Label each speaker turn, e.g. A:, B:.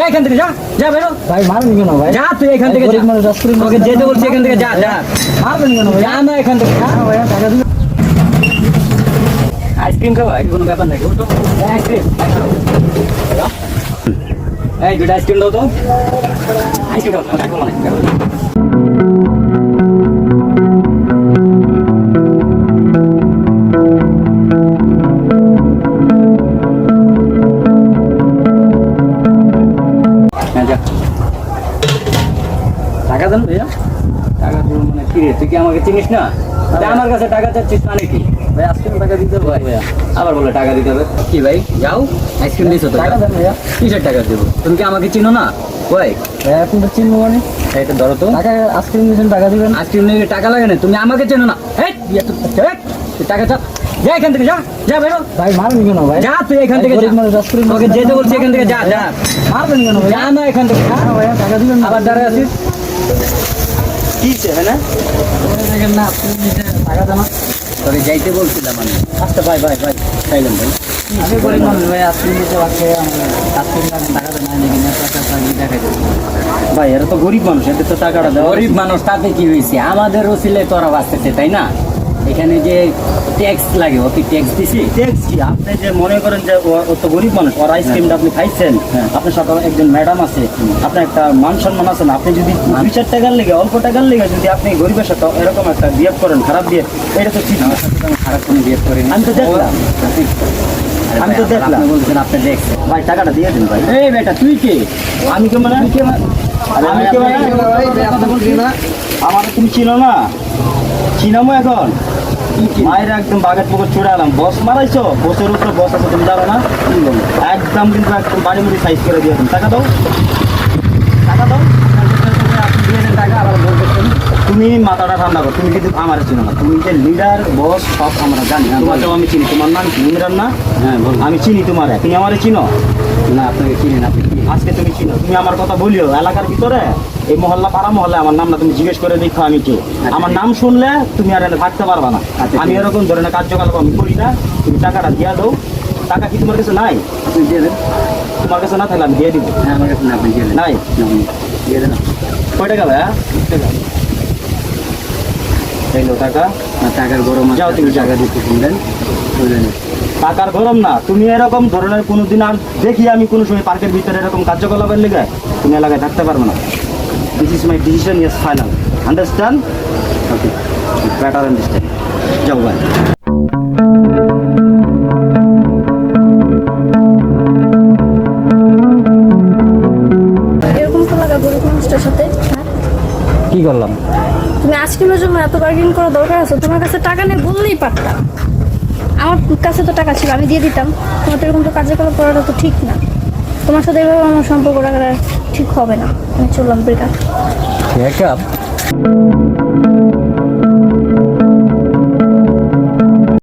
A: যা এখান থেকে যা যা বেরো।
B: ভাই মারেন না ভাই।
A: যা তুই এখান থেকে
B: গরিব মানুষ আইসক্রিম
A: তোকে যেতে বলছি এখান থেকে যা যা।
B: মারবেন না ভাই
A: যা না এখান থেকে।
B: হ্যাঁ ভাইয়া টাকা দিবেন
A: আইসক্রিম খাব? আর কোনো ব্যাপার নাই। আইসক্রিম। এই দুটো আইসক্রিম দাও তো। আইসক্রিম খাব টাকা দেন ভাইয়া। টাকা দেবো মানে কি তুই কি আমাকে চিনিস না? আমার কাছে টাকা চাচ্ছিস মানে কি?
B: ভাই আইসক্রিম টাকা দিতে হবে ভাইয়া।
A: আবার বলে টাকা দিতে হবে। কি ভাই? যাও আইসক্রিম দিছো তো।
B: টাকা দেন ভাইয়া।
A: কিসের টাকা দেবো? তুমি কি আমাকে চিনো না? ওই
B: ভাইয়া আপনি তো চিনবো মানে।
A: এটা ধরো তো।
B: টাকা আইসক্রিম দিয়েছেন টাকা দিবেন।
A: আইসক্রিম নিয়ে টাকা লাগে না? তুমি আমাকে চেনো না। তুই টাকা চাপ যা এখান থেকে যা যা বেরো।
B: ভাই মারেন কেন ভাই।
A: যা তুই এখান থেকে
B: গরিব। মানুষ
A: ওকে যেতে বলছি এখান থেকে যা যা।
B: মারবেন কেন ভাই।
A: যা না এখান থেকে যা।
B: হ্যাঁ ভাইয়া টাকা দিবেন
A: আবার দাঁড়ায় আছিস? কি হ্যাঁ না?
B: না আপনি টাকা দেন না।
A: তোকে যাইতে বলছিলাম আমি। আচ্ছা ভাই ভাই ভাই চাইলাম ভাই।
B: আমি গরিব মানুষ ভাই পারছে আইসক্রিম টাকা দেন না নাকি না টাকা
A: ভাই এরা তো গরিব মানুষ এদের তো টাকাটা দেওয়া গরিব মানুষ তাতে কি হয়েছে? আমাদের ওসিলে তোরা বাঁচতেছে তাই না? এখানে যে ট্যাক্স লাগে ও কি ট্যাক্স দিছি।
C: ট্যাক্স কি? আপনি যে মনে করেন যে ও- তো গরিব মানুষ ওর আইসক্রিমটা আপনি খাইছেন
A: হ্যাঁ।
C: আপনার সাথে একজন ম্যাডাম আছে আপনার একটা মান সম্মান আছে না আপনি যদি দুই চার টাকার লেগে অল্প টাকার লেগে যদি আপনি গরিবের সাথে এরকম একটা বিহেভ করেন খারাপ বিহেভ এটা তো ঠিক
A: আমার সাথে আমি খারাপ কোনো বিয়ে করি
C: আমি তো দেখলাম। আমি তো দেখলাম।
A: বলছেন আপনি দেখছেন।
C: ভাই টাকাটা দিয়ে দিন ভাই।
A: এই বেটা তুই কে?
C: আমি কে মানে?
A: তুই কে মানে?
C: আমি কে মানে?
B: কথা বলছি না।
C: আমার তুমি চিনো না? চিনামো এখন? মায়ের একদম বাগের পুকুর ছুড়ে এলাম বস মারাইছো? বসের উপরে বস আছে তুমি জানো না? একদম কিন্তু একদম বাড়ি মুড়ি সাইজ করে দিয়ে টাকা দাও। টাকা দাও। তুমি মাথাটা ঠান্ডা করো। তুমি কিন্তু আমার চিনো না। তুমি যে লিডার বস সব আমরা জানি। তোমাকেও আমি চিনি। তোমার নাম কি? ইমরান না?
A: হ্যাঁ
C: আমি চিনি তোমার। তুমি আমার চিনো?
A: না আপনাকে চিনেন আপনি
C: আজকে তুমি চিনো। তুমি আমার কথা বলিও। এলাকার ভিতরে এই মহল্লা পাড়া মহল্লা আমার নাম না তুমি জিজ্ঞেস করে দেখো আমি কে। আমার নাম শুনলে তুমি আর থাকতে পারবা না।
A: আচ্ছা,
C: আমি। এরকম ধরনের কার্যকলাপ আমি করি না। তুমি টাকাটা দিয়া দাও। টাকা কি তোমার কাছে নাই?
A: আপনি দিয়ে দেন।
C: তোমার কাছে না থাকলে আমি দিয়ে দিব।
A: হ্যাঁ আমার কাছে না আপনি দিয়ে দেন।
C: নাই?
A: না, দিয়ে দেন।
C: কয় টাকা ভাইয়া? টাকা।
A: টাকার গরম
C: যাও তুমি।
A: টাকা দিতে শুনলেন বুঝলেন।
C: টাকার গরম না। তুমি এরকম ধরনের কোনোদিন আর দেখি আমি কোনো সময় পার্কের ভিতরে এরকম কার্যকলাপের লেগে তুমি এলাকায় থাকতে পারবে না। This is my decision yes final understand okay better understand যাও ভাই?
A: কি করলাম?
D: তুমি আইসক্রিমের জন্য এত বার্গেন করা দরকার আছে? তোমার কাছে টাকা নেই বললেই পারতাম। আমার কাছে তো টাকা ছিল, আমি দিয়ে দিতাম। তোমার এরকম তো কার্যকলাপ করাটা তো ঠিক না। তোমার সাথে এভাবে আমার সম্পর্ক রাখাটা ঠিক হবে না। আমি চললাম ব্রেকআপ
A: ব্রেকআপ